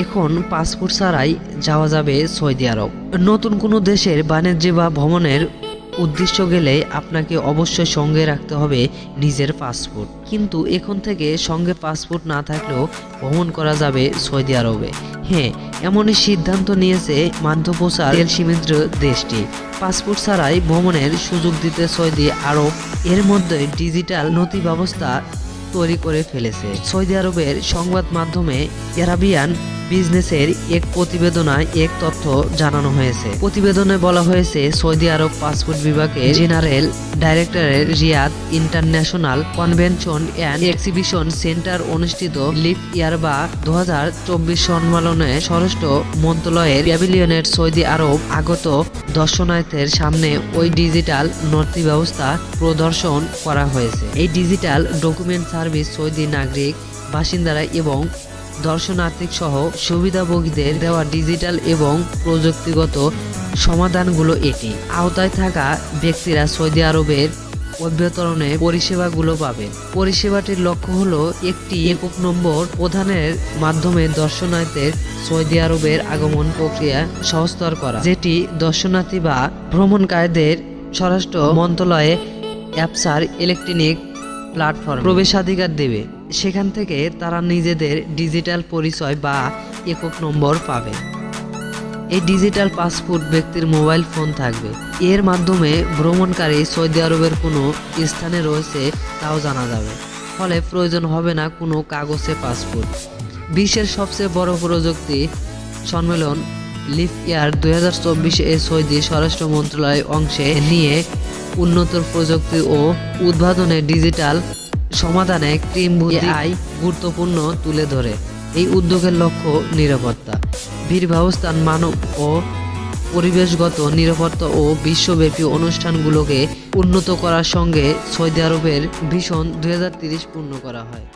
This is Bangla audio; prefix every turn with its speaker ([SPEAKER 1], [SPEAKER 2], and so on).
[SPEAKER 1] এখন পাসপোর্ট ছাড়াই যাওয়া যাবে সৌদি আরব। নতুন কোনো দেশের বাণিজ্য বা ভ্রমণের উদ্দেশ্য গেলে আপনাকে অবশ্যই সঙ্গে রাখতে হবে নিজের পাসপোর্ট। কিন্তু এখন থেকে সঙ্গে পাসপোর্ট না থাকলেও ভ্রমণ করা যাবে সৌদি আরবে। হ্যাঁ এমনই সিদ্ধান্ত নিয়েছে মাধ্যপ্রচার তেল সীমিত দেশটি। পাসপোর্ট ছাড়াই ভ্রমণের সুযোগ দিতে সৌদি আরব এর মধ্যে ডিজিটাল নথি ব্যবস্থা তৈরি করে ফেলেছে। সৌদি আরবের সংবাদ মাধ্যমে এরাবিয়ান বিজনেসের এক প্রতিবেদনায় এক তথ্য জানানো হয়েছে। প্রতিবেদনে বলা হয়েছে, সৌদি আরব পাসপোর্ট বিভাগে general ডাইরেক্টরের Riyadh international convention and exhibition centre অনুষ্ঠিত লিপ ইয়ার বা দু সম্মেলনে স্বরাষ্ট্র মন্ত্রণালয়ের প্যাভিলিয়নের সৌদি আরব আগত দর্শনার্থীর সামনে ওই ডিজিটাল নথি ব্যবস্থা প্রদর্শন করা হয়েছে। এই ডিজিটাল ডকুমেন্ট সার্ভিস সৌদি নাগরিক, বাসিন্দারা এবং দর্শনার্থী সহ সুবিধাভোগীদের দেওয়া ডিজিটাল এবং প্রযুক্তিগত সমাধানগুলো এটি। আওতায় থাকা ব্যক্তিরা সৌদি আরবের অভ্যন্তরণে পরিষেবাগুলো পাবে। পরিষেবাটির লক্ষ্য হলো একটি একক নম্বর প্রধানের মাধ্যমে দর্শনার্থীর সৌদি আরবের আগমন প্রক্রিয়া সহজতর করা, যেটি দর্শনার্থী বা ভ্রমণকারীদের স্বরাষ্ট্র মন্ত্রণালয়ে অ্যাপসার ইলেকট্রনিক প্ল্যাটফর্ম প্রবেশাধিকার দেবে। সেখান থেকে তারা নিজেদের ডিজিটাল পরিচয় বা একক নম্বর পাবে। এই ডিজিটাল পাসপোর্ট ব্যক্তির মোবাইল ফোন থাকবে। এর মাধ্যমে ভ্রমণকারী সৌদি আরবের কোনো স্থানে রয়েছে তাও জানা যাবে। ফলে প্রয়োজন হবে না কোনো কাগজে পাসপোর্ট। বিশ্বের সবচেয়ে বড় প্রযুক্তি সম্মেলন লিফ ইয়ার দুই হাজার চব্বিশে সৌদি স্বরাষ্ট্র মন্ত্রণালয় অংশে নিয়ে উন্নত প্রযুক্তি ও উদ্ভাবনে ডিজিটাল সমাধানে ক্রিম আই গুরুত্বপূর্ণ তুলে ধরে। এই উদ্যোগের লক্ষ্য নিরাপত্তা। ভিড় ব্যবস্থান মানব ও পরিবেশগত নিরাপত্তা ও বিশ্বব্যাপী অনুষ্ঠানগুলোকে উন্নত করার সঙ্গে সৌদি আরবের ভীষণ দুই পূর্ণ করা হয়।